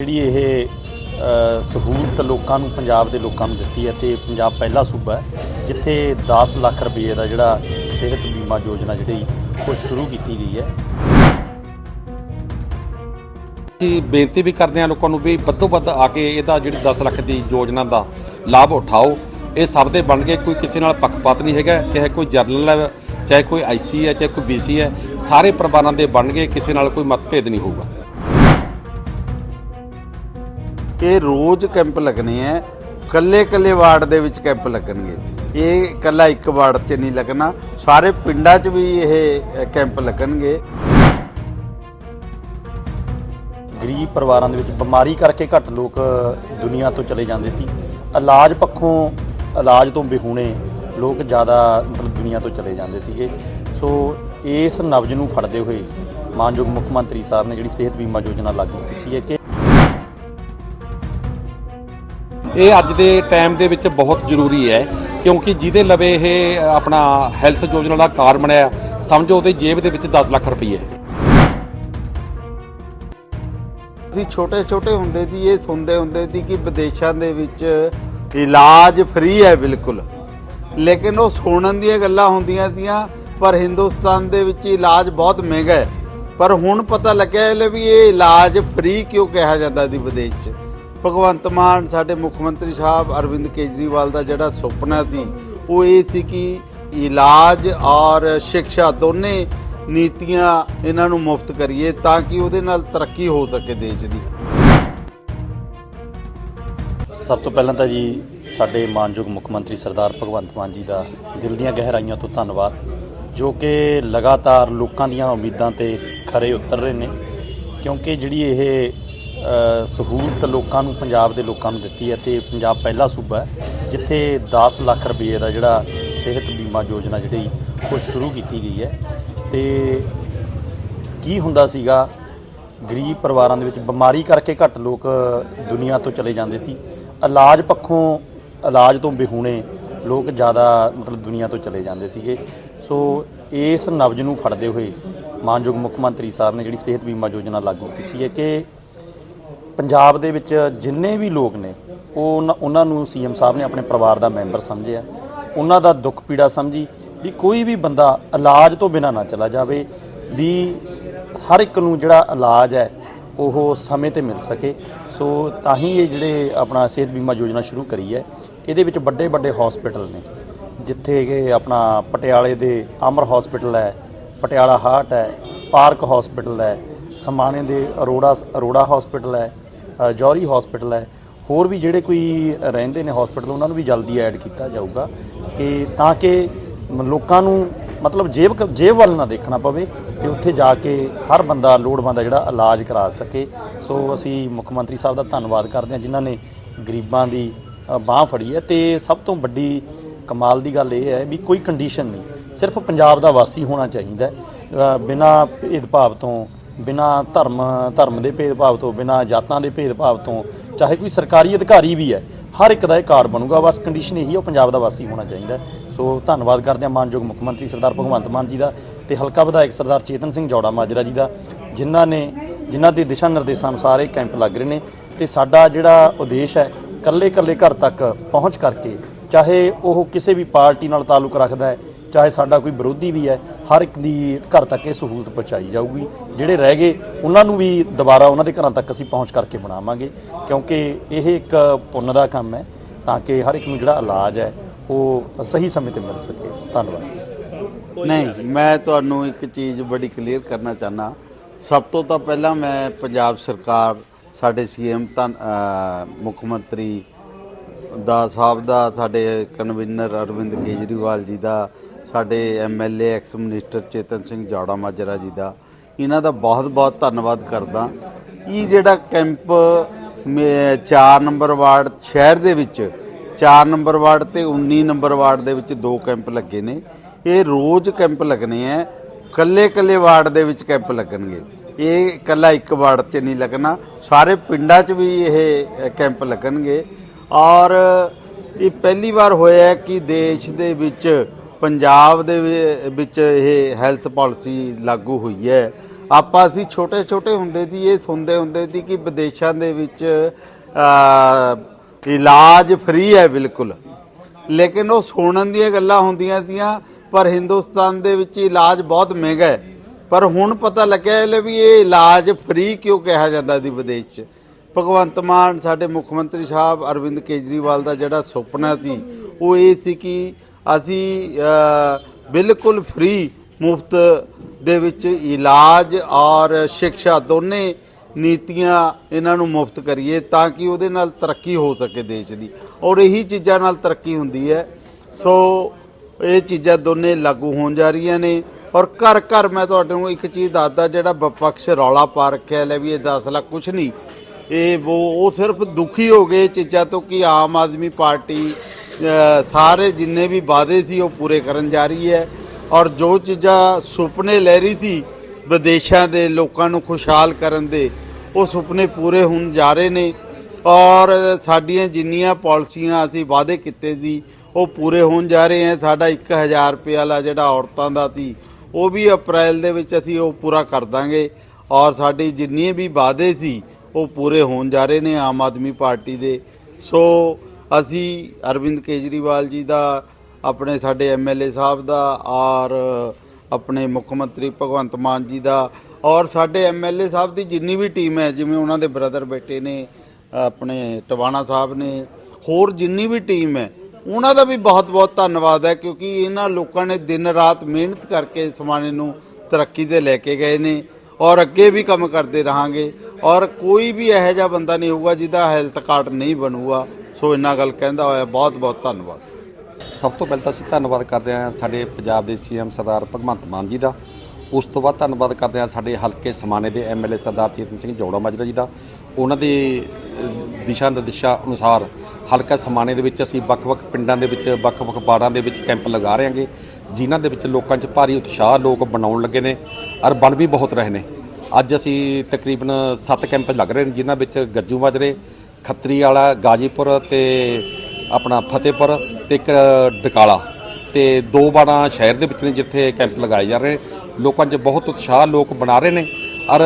ਜਿਹੜੀ ਇਹ ਸਹੂਲਤ ਲੋਕਾਂ ਨੂੰ, ਪੰਜਾਬ ਦੇ ਲੋਕਾਂ ਨੂੰ ਦਿੱਤੀ ਹੈ ਤੇ ਪੰਜਾਬ ਪਹਿਲਾ ਸੂਬਾ ਹੈ, ਜਿੱਥੇ 10 ਲੱਖ ਰੁਪਏ ਦਾ ਜਿਹੜਾ ਸਿਹਤ ਬੀਮਾ ਯੋਜਨਾ ਜਿਹੜੀ, ਉਹ ਸ਼ੁਰੂ ਕੀਤੀ ਗਈ ਹੈ। ਅਸੀਂ ਬੇਨਤੀ ਵੀ ਕਰਦੇ ਹਾਂ ਲੋਕਾਂ ਨੂੰ ਵੀ ਵੱਧੋ ਵੱਧ ਆ ਕੇ ਇਹਦਾ ਜਿਹੜੀ 10 ਲੱਖ ਦੀ ਯੋਜਨਾ ਦਾ ਲਾਭ ਉਠਾਓ। ਇਹ ਸਭ ਦੇ ਬਣ ਗਏ ਕੋਈ ਕਿਸੇ ਨਾਲ ਪੱਖਪਾਤ ਨਹੀਂ ਹੈਗਾ, ਚਾਹੇ ਕੋਈ ਜਰਨਲ ਹੈ, ਚਾਹੇ ਕੋਈ ਆਈਸੀ ਹੈ, ਚਾਹੇ ਕੋਈ ਬੀਸੀ ਹੈ, ਸਾਰੇ ਪਰਿਵਾਰਾਂ ਦੇ ਬਣ ਗਏ ਕਿਸੇ ਨਾਲ ਕੋਈ ਮਤਭੇਦ ਨਹੀਂ ਹੋਊਗਾ। ਇਹ ਰੋਜ਼ ਕੈਂਪ ਲੱਗਣੇ ਆ ਕੱਲੇ ਕੱਲੇ ਵਾਰਡ ਦੇ ਵਿੱਚ ਕੈਂਪ ਲੱਗਣਗੇ। ਇਹ ਕੱਲਾ ਇੱਕ ਵਾਰਡ 'ਚ ਨਹੀਂ ਲੱਗਣਾ, ਸਾਰੇ ਪਿੰਡਾਂ 'ਚ ਵੀ ਇਹ ਕੈਂਪ ਲੱਗਣਗੇ। ਗਰੀਬ ਪਰਿਵਾਰਾਂ ਦੇ ਵਿੱਚ ਬਿਮਾਰੀ ਕਰਕੇ ਘੱਟ ਲੋਕ ਦੁਨੀਆ ਤੋਂ ਚਲੇ ਜਾਂਦੇ ਸੀ। ਇਲਾਜ ਪੱਖੋਂ ਇਲਾਜ ਤੋਂ ਬਿਹੂਣੇ ਲੋਕ ਜ਼ਿਆਦਾ ਮਤਲਬ ਦੁਨੀਆ ਤੋਂ ਚਲੇ ਜਾਂਦੇ ਸੀਗੇ। ਸੋ ਇਸ ਨਬਜ ਨੂੰ ਫੜਦੇ ਹੋਏ ਮਾਨਯੋਗ ਮੁੱਖ ਮੰਤਰੀ ਸਾਹਿਬ ਨੇ ਜਿਹੜੀ ਸਿਹਤ ਬੀਮਾ ਯੋਜਨਾ ਲਾਗੂ ਕੀਤੀ ਹੈ ਕਿ ਇਹ ਅੱਜ ਦੇ ਟਾਈਮ ਦੇ ਵਿੱਚ ਬਹੁਤ ਜ਼ਰੂਰੀ ਹੈ, ਕਿਉਂਕਿ ਜਿਹਦੇ ਲਵੇ ਇਹ ਆਪਣਾ ਹੈਲਥ ਯੋਜਨਾ ਦਾ ਕਾਰਡ ਬਣਿਆ ਸਮਝੋ ਉਹਦੇ ਜੇਬ ਦੇ ਵਿੱਚ 10 ਲੱਖ ਰੁਪਏ ਅਸੀਂ ਛੋਟੇ ਛੋਟੇ ਹੁੰਦੇ ਸੀ, ਇਹ ਸੁਣਦੇ ਹੁੰਦੇ ਸੀ ਕਿ ਵਿਦੇਸ਼ਾਂ ਦੇ ਵਿੱਚ ਇਲਾਜ ਫ੍ਰੀ ਹੈ ਬਿਲਕੁਲ। ਲੇਕਿਨ ਉਹ ਸੁਣਨ ਦੀਆਂ ਗੱਲਾਂ ਹੁੰਦੀਆਂ ਸੀਆਂ, ਪਰ ਹਿੰਦੁਸਤਾਨ ਦੇ ਵਿੱਚ ਇਲਾਜ ਬਹੁਤ ਮਹਿੰਗਾ ਹੈ। ਪਰ ਹੁਣ ਪਤਾ ਲੱਗਿਆ ਲੈ ਵੀ ਇਹ ਇਲਾਜ ਫ੍ਰੀ ਕਿਉਂ ਕਿਹਾ ਜਾਂਦਾ ਸੀ ਵਿਦੇਸ਼ 'ਚ? ਭਗਵੰਤ ਮਾਨ, ਸਾਡੇ ਮੁੱਖ ਮੰਤਰੀ ਸਾਹਿਬ ਅਰਵਿੰਦ ਕੇਜਰੀਵਾਲ ਦਾ ਜਿਹੜਾ ਸੁਪਨਾ ਸੀ, ਉਹ ਇਹ ਸੀ ਕਿ ਇਲਾਜ ਔਰ ਸਿੱਖਿਆ ਦੋਨੇ ਨੀਤੀਆਂ ਇਹਨਾਂ ਨੂੰ ਮੁਫਤ ਕਰੀਏ ਤਾਂ ਕਿ ਉਹਦੇ ਨਾਲ ਤਰੱਕੀ ਹੋ ਸਕੇ ਦੇਸ਼ ਦੀ। ਸਭ ਤੋਂ ਪਹਿਲਾਂ ਤਾਂ ਜੀ, ਸਾਡੇ ਮਾਨਯੋਗ ਮੁੱਖ ਮੰਤਰੀ ਸਰਦਾਰ ਭਗਵੰਤ ਮਾਨ ਜੀ ਦਾ ਦਿਲ ਦੀਆਂ ਗਹਿਰਾਈਆਂ ਤੋਂ ਧੰਨਵਾਦ, ਜੋ ਕਿ ਲਗਾਤਾਰ ਲੋਕਾਂ ਦੀਆਂ ਉਮੀਦਾਂ ਤੇ ਖਰੇ ਉਤਰ ਰਹੇ ਨੇ, ਕਿਉਂਕਿ ਜਿਹੜੀ ਇਹ ਸਹੂਲਤ ਲੋਕਾਂ ਨੂੰ, ਪੰਜਾਬ ਦੇ ਲੋਕਾਂ ਨੂੰ ਦਿੱਤੀ ਹੈ ਤੇ ਪੰਜਾਬ ਪਹਿਲਾ ਸੂਬਾ ਹੈ, ਜਿੱਥੇ 10 ਲੱਖ ਰੁਪਏ ਦਾ ਜਿਹੜਾ ਸਿਹਤ ਬੀਮਾ ਯੋਜਨਾ ਜਿਹੜੀ, ਉਹ ਸ਼ੁਰੂ ਕੀਤੀ ਗਈ ਹੈ। ਤੇ ਕੀ ਹੁੰਦਾ ਸੀਗਾ, ਗਰੀਬ ਪਰਿਵਾਰਾਂ ਦੇ ਵਿੱਚ ਬਿਮਾਰੀ ਕਰਕੇ ਘੱਟ ਲੋਕ ਦੁਨੀਆ ਤੋਂ ਚਲੇ ਜਾਂਦੇ ਸੀ। ਇਲਾਜ ਪੱਖੋਂ ਇਲਾਜ ਤੋਂ ਬਿਹੂਣੇ ਲੋਕ ਜ਼ਿਆਦਾ ਮਤਲਬ ਦੁਨੀਆ ਤੋਂ ਚਲੇ ਜਾਂਦੇ ਸੀਗੇ। ਸੋ ਇਸ ਨਬਜ ਨੂੰ ਫੜਦੇ ਹੋਏ ਮਾਨਯੋਗ ਮੁੱਖ ਮੰਤਰੀ ਸਾਹਿਬ ਨੇ ਜਿਹੜੀ ਸਿਹਤ ਬੀਮਾ ਯੋਜਨਾ ਲਾਗੂ ਕੀਤੀ ਹੈ ਕਿ ਪੰਜਾਬ ਦੇ ਵਿੱਚ ਜਿੰਨੇ ਵੀ ਲੋਕ ਨੇ, ਉਹ ਉਹਨਾਂ- ਉਹਨਾਂ ਨੂੰ ਸੀਐਮ ਸਾਹਿਬ ਨੇ ਆਪਣੇ ਪਰਿਵਾਰ ਦਾ ਮੈਂਬਰ ਸਮਝਿਆ। ਉਹਨਾਂ ਦਾ ਦੁੱਖ ਪੀੜਾ ਸਮਝੀ ਵੀ ਕੋਈ ਵੀ ਬੰਦਾ ਇਲਾਜ ਤੋਂ ਬਿਨਾ ਨਾ ਚਲਾ ਜਾਵੇ, ਵੀ ਹਰ ਇੱਕ ਨੂੰ ਜਿਹੜਾ ਇਲਾਜ ਹੈ, ਉਹ ਸਮੇਂ ਤੇ ਮਿਲ ਸਕੇ। ਸੋ ਤਾਂ ਹੀ ਇਹ ਜਿਹੜੇ ਆਪਣਾ ਸਿਹਤ ਬੀਮਾ ਯੋਜਨਾ ਸ਼ੁਰੂ ਕਰੀ ਹੈ, ਇਹਦੇ ਵਿੱਚ ਵੱਡੇ ਵੱਡੇ ਹਸਪੀਟਲ ਨੇ। ਜਿੱਥੇ ਕਿ ਆਪਣਾ ਪਟਿਆਲੇ ਦੇ ਅਮਰ ਹਸਪੀਟਲ ਹੈ, ਪਟਿਆਲਾ ਹਾਰਟ ਹੈ, ਪਾਰਕ ਹਸਪੀਟਲ ਹੈ, ਸਮਾਣੇ ਦੇ ਅਰੋੜਾ ਅਰੋੜਾ ਹਸਪੀਟਲ ਹੈ ਅ, ਜੌਹਰੀ ਹਸਪੀਟਲ ਹੈ। ਹੋਰ ਵੀ ਜਿਹੜੇ ਕੋਈ ਰਹਿੰਦੇ ਨੇ ਹਸਪੀਟਲ ਉਹਨਾਂ ਨੂੰ ਵੀ ਜਲਦੀ ਐਡ ਕੀਤਾ ਜਾਊਗਾ ਕਿ ਤਾਂ ਕਿ ਲੋਕਾਂ ਨੂੰ ਮਤਲਬ ਜੇਬ ਕ- ਜੇਬ ਵੱਲ ਨਾ ਦੇਖਣਾ ਪਵੇ ਤੇ ਉੱਥੇ ਜਾ ਕੇ ਹਰ ਬੰਦਾ ਲੋੜਵੰਦ ਆ ਜਿਹੜਾ ਇਲਾਜ ਕਰਾ ਸਕੇ। ਸੋ ਅਸੀਂ ਮੁੱਖ ਮੰਤਰੀ ਸਾਹਿਬ ਦਾ ਧੰਨਵਾਦ ਕਰਦੇ ਹਾਂ ਜਿਨ੍ਹਾਂ ਨੇ ਗਰੀਬਾਂ ਦੀ ਬਾਹ ਫੜੀ ਹੈ। ਤੇ ਸਭ ਤੋਂ ਵੱਡੀ ਕਮਾਲ ਦੀ ਗੱਲ ਇਹ ਹੈ ਵੀ ਕੋਈ ਕੰਡੀਸ਼ਨ ਨਹੀਂ। ਸਿਰਫ ਪੰਜਾਬ ਦਾ ਵਾਸੀ ਹੋਣਾ ਚਾਹੀਦਾ ਹੈ। ਬਿਨਾ ਭੇਦਭਾਵ ਤੋਂ ਬਿਨਾ ਧਰਮ ਧਰਮ ਦੇ ਭੇਦਭਾਵ ਤੋਂ, ਬਿਨਾ ਜਾਤਾਂ ਦੇ ਭੇਦਭਾਵ ਤੋਂ, ਚਾਹੇ ਕੋਈ ਸਰਕਾਰੀ ਅਧਿਕਾਰੀ ਵੀ ਹੈ, ਹਰ ਇੱਕ ਦਾ ਇਹ ਕਾਰਡ ਬਣੂਗਾ। ਬਸ ਕੰਡੀਸ਼ਨ ਇਹੀ ਹੈ, ਉਹ ਪੰਜਾਬ ਦਾ ਵਾਸੀ ਹੋਣਾ ਚਾਹੀਦਾ ਸੋ ਧੰਨਵਾਦ ਕਰਦੇ ਹਾਂ ਮਾਨਯੋਗ ਮੁੱਖ ਮੰਤਰੀ ਸਰਦਾਰ ਭਗਵੰਤ ਮਾਨ ਜੀ ਦਾ ਤੇ ਹਲਕਾ ਵਿਧਾਇਕ ਸਰਦਾਰ ਚੇਤਨ ਸਿੰਘ ਜੌੜਾ ਮਾਜਰਾ ਜੀ ਦਾ, ਜਿਨ੍ਹਾਂ ਨੇ, ਜਿਨ੍ਹਾਂ ਦੇ ਦਿਸ਼ਾ ਨਿਰਦੇਸ਼ਾਂ ਅਨੁਸਾਰ ਇਹ ਕੈਂਪ ਲੱਗ ਰਹੇ ਨੇ ਤੇ ਸਾਡਾ ਜਿਹੜਾ ਉਦੇਸ਼ ਹੈ ਕੱਲੇ ਕੱਲੇ ਘਰ ਤੱਕ ਪਹੁੰਚ ਕਰਕੇ, ਚਾਹੇ ਉਹ ਕਿਸੇ ਵੀ ਪਾਰਟੀ ਨਾਲ ਤਾਲੁਕ ਰੱਖਦਾ ਹੈ ਚਾਹੇ ਸਾਡਾ ਕੋਈ ਵਿਰੋਧੀ ਵੀ ਹੈ, ਹਰ ਇੱਕ ਦੀ ਘਰ ਤੱਕ ਇਹ ਸਹੂਲਤ ਪਹੁੰਚਾਈ ਜਾਊਗੀ। ਜਿਹੜੇ ਰਹਿ ਗਏ, ਉਹਨਾਂ ਨੂੰ ਵੀ ਦੁਬਾਰਾ ਉਹਨਾਂ ਦੇ ਘਰਾਂ ਤੱਕ ਅਸੀਂ ਪਹੁੰਚ ਕਰਕੇ ਬਣਾਵਾਂਗੇ, ਕਿਉਂਕਿ ਇਹ ਇੱਕ ਪੁੰਨ ਦਾ ਕੰਮ ਹੈ, ਤਾਂ ਕਿ ਹਰ ਇੱਕ ਨੂੰ ਜਿਹੜਾ ਇਲਾਜ ਹੈ, ਉਹ ਸਹੀ ਸਮੇਂ ਤੇ ਮਿਲ ਸਕੇ। ਧੰਨਵਾਦ ਜੀ। ਨਹੀਂ, ਮੈਂ ਤੁਹਾਨੂੰ ਇੱਕ ਚੀਜ਼ ਬੜੀ ਕਲੀਅਰ ਕਰਨਾ ਚਾਹਨਾ ਸਭ ਤੋਂ ਤਾਂ ਪਹਿਲਾਂ ਮੈਂ ਪੰਜਾਬ ਸਰਕਾਰ, ਸਾਡੇ ਸੀਐਮ ਤਾਂ ਮੁੱਖ ਮੰਤਰੀ ਦਾ, ਸਾਹਿਬ ਦਾ, ਸਾਡੇ ਕਨਵੀਨਰ ਅਰਵਿੰਦ ਕੇਜਰੀਵਾਲ ਜੀ ਦਾ ਸਾਡੇ MLA ex minister Chetan Singh Jaura Majra ji ਦਾ। ਇਹਨਾਂ ਦਾ ਬਹੁਤ-ਬਹੁਤ ਧੰਨਵਾਦ ਕਰਦਾ। ਇਹ ਜਿਹੜਾ ਕੈਂਪ 4 ਨੰਬਰ ਵਾਰਡ ਸ਼ਹਿਰ ਦੇ ਵਿੱਚ 4 ਨੰਬਰ ਵਾਰਡ ਤੇ 19 ਨੰਬਰ ਵਾਰਡ ਦੇ ਵਿੱਚ ਦੋ ਕੈਂਪ ਲੱਗੇ ਨੇ। ਇਹ ਰੋਜ਼ ਕੈਂਪ ਲੱਗਣੇ ਆ ਕੱਲੇ ਕੱਲੇ ਵਾਰਡ ਦੇ ਵਿੱਚ ਕੈਂਪ ਲੱਗਣਗੇ। ਇਹ ਇਕੱਲਾ ਇੱਕ ਵਾਰਡ 'ਚ ਨਹੀਂ ਲੱਗਣਾ। ਸਾਰੇ ਪਿੰਡਾਂ 'ਚ ਵੀ ਇਹ ਕੈਂਪ ਲੱਗਣਗੇ। ਔਰ ਇਹ ਪਹਿਲੀ ਵਾਰ ਹੋਇਆ ਕਿ ਦੇਸ਼ ਦੇ ਵਿੱਚ ਪੰਜਾਬ ਦੇ ਵਿ- ਵਿੱਚ ਇਹ ਹੈਲਥ ਪਾਲਿਸੀ ਲਾਗੂ ਹੋਈ ਹੈ। ਆਪਾਂ ਅਸੀਂ ਛੋਟੇ ਛੋਟੇ ਹੁੰਦੇ ਸੀ, ਇਹ ਸੁਣਦੇ ਹੁੰਦੇ ਸੀ ਕਿ ਵਿਦੇਸ਼ਾਂ ਦੇ ਵਿੱਚ ਇਲਾਜ ਫ੍ਰੀ ਹੈ ਬਿਲਕੁਲ। ਲੇਕਿਨ ਉਹ ਸੁਣਨ ਦੀਆਂ ਗੱਲਾਂ ਹੁੰਦੀਆਂ ਸੀਆਂ, ਪਰ ਹਿੰਦੁਸਤਾਨ ਦੇ ਵਿੱਚ ਇਲਾਜ ਬਹੁਤ ਮਹਿੰਗਾ ਹੈ। ਪਰ ਹੁਣ ਪਤਾ ਲੱਗਿਆ ਲੈ ਵੀ ਇਹ ਇਲਾਜ ਫ੍ਰੀ ਕਿਉਂ ਕਿਹਾ ਜਾਂਦਾ ਸੀ ਵਿਦੇਸ਼ 'ਚ? ਭਗਵੰਤ ਮਾਨ, ਸਾਡੇ ਮੁੱਖ ਮੰਤਰੀ ਸਾਹਿਬ ਅਰਵਿੰਦ ਕੇਜਰੀਵਾਲ ਦਾ ਜਿਹੜਾ ਸੁਪਨਾ ਸੀ, ਉਹ ਇਹ ਸੀ ਕਿ ਅਸੀਂ ਬਿਲਕੁਲ ਫ੍ਰੀ ਮੁਫਤ ਦੇ ਵਿੱਚ ਇਲਾਜ ਔਰ ਸਿੱਖਿਆ ਦੋਨੇ ਨੀਤੀਆਂ ਇਹਨਾਂ ਨੂੰ ਮੁਫਤ ਕਰੀਏ ਤਾਂ ਕਿ ਉਹਦੇ ਨਾਲ ਤਰੱਕੀ ਹੋ ਸਕੇ ਦੇਸ਼ ਦੀ। ਔਰ ਇਹੀ ਚੀਜ਼ਾਂ ਨਾਲ ਤਰੱਕੀ ਹੁੰਦੀ ਹੈ। ਸੋ, ਇਹ ਚੀਜ਼ਾਂ ਦੋਨੇ ਲਾਗੂ ਹੋਣ ਜਾ ਰਹੀਆਂ ਨੇ। ਔਰ ਘਰ ਘਰ ਮੈਂ ਤੁਹਾਡੇ ਨੂੰ ਇੱਕ ਚੀਜ਼ ਦੱਸਦਾ, ਜਿਹੜਾ ਵਿਪਕਸ਼ ਰੌਲਾ ਪਾ ਰੱਖਿਆ ਲੈ ਵੀ ਇਹ 10 ਲੱਖ ਕੁਛ ਨਹੀਂ। ਇਹ ਉਹ ਉਹ ਸਿਰਫ ਦੁਖੀ ਹੋ ਗਏ ਇਹ ਚੀਜ਼ਾਂ ਤੋਂ ਕਿ ਆਮ ਆਦਮੀ ਪਾਰਟੀ ਸਾਰੇ ਜਿੰਨੇ ਵੀ ਵਾਅਦੇ ਸੀ ਉਹ ਪੂਰੇ ਕਰਨ ਜਾ ਰਹੀ ਹੈ ਔਰ ਜੋ ਚੀਜ਼ਾਂ ਸੁਪਨੇ ਲੈ ਰਹੀ ਸੀ ਵਿਦੇਸ਼ਾਂ ਦੇ ਲੋਕਾਂ ਨੂੰ ਖੁਸ਼ਹਾਲ ਕਰਨ ਦੇ, ਉਹ ਸੁਪਨੇ ਪੂਰੇ ਹੋਣ ਜਾ ਰਹੇ ਨੇ ਔਰ ਸਾਡੀਆਂ ਜਿੰਨੀਆਂ ਪਾਲਿਸੀਆਂ ਅਸੀਂ ਵਾਅਦੇ ਕੀਤੇ ਸੀ, ਉਹ ਪੂਰੇ ਹੋਣ ਜਾ ਰਹੇ ਹੈ। ਸਾਡਾ 1000 ਰੁਪਏ ਵਾਲਾ ਜਿਹੜਾ ਔਰਤਾਂ ਦਾ ਸੀ, ਉਹ ਵੀ ਅਪ੍ਰੈਲ ਦੇ ਵਿੱਚ ਅਸੀਂ ਉਹ ਪੂਰਾ ਕਰ ਦਾਂਗੇ ਔਰ ਸਾਡੀ ਜਿੰਨੇ ਵੀ ਵਾਅਦੇ ਸੀ, ਉਹ ਪੂਰੇ ਹੋਣ ਜਾ ਰਹੇ ਨੇ ਆਮ ਆਦਮੀ ਪਾਰਟੀ ਦੇ। ਸੋ ਅਸੀਂ ਅਰਵਿੰਦ ਕੇਜਰੀਵਾਲ ਜੀ ਦਾ, ਆਪਣੇ ਸਾਡੇ ਐਮਐਲਏ ਸਾਹਿਬ ਦਾ, ਔਰ ਆਪਣੇ ਮੁੱਖ ਮੰਤਰੀ ਭਗਵੰਤ ਮਾਨ ਜੀ ਦਾ, ਔਰ ਸਾਡੇ ਐਮਐਲਏ ਸਾਹਿਬ ਦੀ ਜਿੰਨੀ ਵੀ ਟੀਮ ਹੈ, ਜਿਵੇਂ ਉਹਨਾਂ ਦੇ ਬ੍ਰਦਰ ਬੇਟੇ ਨੇ, ਆਪਣੇ ਟਵਾਣਾ ਸਾਹਿਬ ਨੇ, ਹੋਰ ਜਿੰਨੀ ਵੀ ਟੀਮ ਹੈ, ਉਹਨਾਂ ਦਾ ਵੀ ਬਹੁਤ-ਬਹੁਤ ਧੰਨਵਾਦ ਹੈ, ਕਿਉਂਕਿ ਇਹਨਾਂ ਲੋਕਾਂ ਨੇ ਦਿਨ ਰਾਤ ਮਿਹਨਤ ਕਰਕੇ ਇਸ ਸਮਾਨੇ ਨੂੰ ਤਰੱਕੀ ਤੇ ਲੈ ਕੇ ਗਏ ਨੇ, ਔਰ ਅੱਗੇ ਵੀ ਕੰਮ ਕਰਦੇ ਰਹਾਂਗੇ, ਔਰ ਕੋਈ ਵੀ ਇਹੋ ਜਿਹਾ ਬੰਦਾ ਨਹੀਂ ਹੋਊਗਾ ਜਿਹਦਾ ਹੈਲਥ ਕਾਰਡ ਨਹੀਂ ਬਣੂਗਾ। ਸੋ ਇੰਨਾ ਗੱਲ ਕਹਿੰਦਾ ਹੋਇਆ ਬਹੁਤ-ਬਹੁਤ ਧੰਨਵਾਦ। ਸਭ ਤੋਂ ਪਹਿਲਾਂ ਤਾਂ ਅਸੀਂ ਧੰਨਵਾਦ ਕਰਦੇ ਹਾਂ ਸਾਡੇ ਪੰਜਾਬ ਦੇ ਸੀਐਮ ਸਰਦਾਰ ਭਗਵੰਤ ਮਾਨ ਜੀ ਦਾ। ਉਸ ਤੋਂ ਬਾਅਦ ਧੰਨਵਾਦ ਕਰਦੇ ਹਾਂ ਸਾਡੇ ਹਲਕੇ ਸਮਾਣੇ ਦੇ ਐਮਐਲਏ ਸਰਦਾਰ ਚੇਤਨ ਸਿੰਘ ਜੋੜਾ ਮਾਜਰਾ ਜੀ ਦਾ। ਉਹਨਾਂ ਦੇ ਦਿਸ਼ਾ ਨਿਰਦੇਸ਼ਾਂ ਅਨੁਸਾਰ ਹਲਕਾ ਸਮਾਣੇ ਦੇ ਵਿੱਚ ਅਸੀਂ ਵੱਖ-ਵੱਖ ਪਿੰਡਾਂ ਦੇ ਵਿੱਚ, ਵੱਖ-ਵੱਖ ਬਾੜਾਂ ਦੇ ਵਿੱਚ ਕੈਂਪ ਲਗਾ ਰਹੇ ਹਾਂਗੇ, ਜਿਨ੍ਹਾਂ ਦੇ ਵਿੱਚ ਲੋਕਾਂ 'ਚ ਭਾਰੀ ਉਤਸ਼ਾਹ ਲੋਕ ਬਣਾਉਣ ਲੱਗੇ ਨੇ ਔਰ ਬਣ ਵੀ ਬਹੁਤ ਰਹੇ ਨੇ। ਅੱਜ ਅਸੀਂ ਤਕਰੀਬਨ 7 ਕੈਂਪ ਲੱਗ ਰਹੇ ਨੇ, ਜਿਨ੍ਹਾਂ ਵਿੱਚ ਗੱਜੂ ਮਾਜਰੇ ਖੱਤਰੀ ਵਾਲਾ ਗਾਜੀਪੁਰ ਤੇ ਆਪਣਾ ਫਤਿਹਪੁਰ ਤੇ ਇੱਕ ਡਕਾਲਾ ਤੇ ਦੋ ਬਾਣਾ ਸ਼ਹਿਰ ਦੇ ਵਿੱਚ ਨੇ ਜਿੱਥੇ ਕੈਂਪ ਲਗਾਏ ਜਾ ਰਹੇ ਨੇ। ਲੋਕਾਂ 'ਚ ਬਹੁਤ ਉਤਸ਼ਾਹ ਲੋਕ ਬਣਾ ਰਹੇ ਨੇ ਔਰ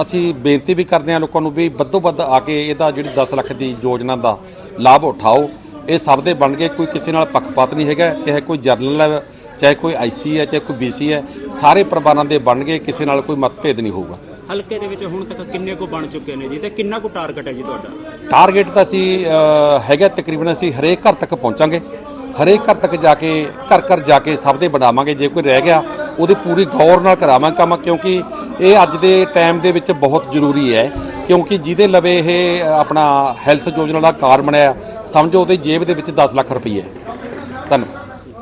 ਅਸੀਂ ਬੇਨਤੀ ਵੀ ਕਰਦੇ ਹਾਂ ਲੋਕਾਂ ਨੂੰ ਵੀ ਵੱਧੋ ਵੱਧ ਆ ਕੇ ਇਹਦਾ ਜਿਹੜੀ 10 ਲੱਖ ਦੀ ਯੋਜਨਾ ਦਾ ਲਾਭ ਉਠਾਓ। ਇਹ ਸਭ ਦੇ ਬਣ ਗਏ ਕੋਈ ਕਿਸੇ ਨਾਲ ਪੱਖਪਾਤ ਨਹੀਂ ਹੈਗਾ, ਚਾਹੇ ਕੋਈ ਜਰਨਲ ਹੈ, ਚਾਹੇ ਕੋਈ ਆਈਸੀ ਹੈ, ਚਾਹੇ ਕੋਈ ਬੀਸੀ ਹੈ, ਸਾਰੇ ਪਰਿਵਾਰਾਂ ਦੇ ਬਣ ਗਏ ਕਿਸੇ ਨਾਲ ਕੋਈ ਮਤਭੇਦ ਨਹੀਂ ਹੋਊਗਾ। ਹਲਕੇ ਦੇ ਵਿੱਚ ਹੁਣ ਤੱਕ ਕਿੰਨੇ ਕੋ ਬਣ ਚੁੱਕੇ ਨੇ ਜੀ ਤੇ ਕਿੰਨਾ ਕੋ ਟਾਰਗੇਟ ਹੈ ਜੀ ਤੁਹਾਡਾ? ਟਾਰਗੇਟ ਤਾਂ ਅਸੀਂ ਹੈਗਾ ਤਕਰੀਬਨ ਅਸੀਂ ਹਰੇਕ ਘਰ ਤੱਕ ਪਹੁੰਚਾਂਗੇ। ਹਰੇਕ ਘਰ ਤੱਕ ਜਾ ਕੇ, ਘਰ ਘਰ ਜਾ ਕੇ ਸਭ ਦੇ ਬਣਾਵਾਂਗੇ। ਜੇ ਕੋਈ ਰਹਿ ਗਿਆ, ਉਹਦੀ ਪੂਰੀ ਗੌਰ ਨਾਲ ਕਰਾਵਾਂਗੇ ਕੰਮ, ਕਿਉਂਕਿ ਇਹ ਅੱਜ ਦੇ ਟਾਈਮ ਦੇ ਵਿੱਚ ਬਹੁਤ ਜ਼ਰੂਰੀ ਹੈ। ਕਿਉਂਕਿ ਜਿਹਦੇ ਲਵੇ ਇਹ ਆਪਣਾ ਹੈਲਥ ਯੋਜਨਾ ਦਾ ਕਾਰਡ ਬਣਿਆ, ਸਮਝੋ ਉਹਦੀ ਜੇਬ ਦੇ ਵਿੱਚ 10 ਲੱਖ ਰੁਪਏ ਹੈ। ਧੰਨਵਾਦ।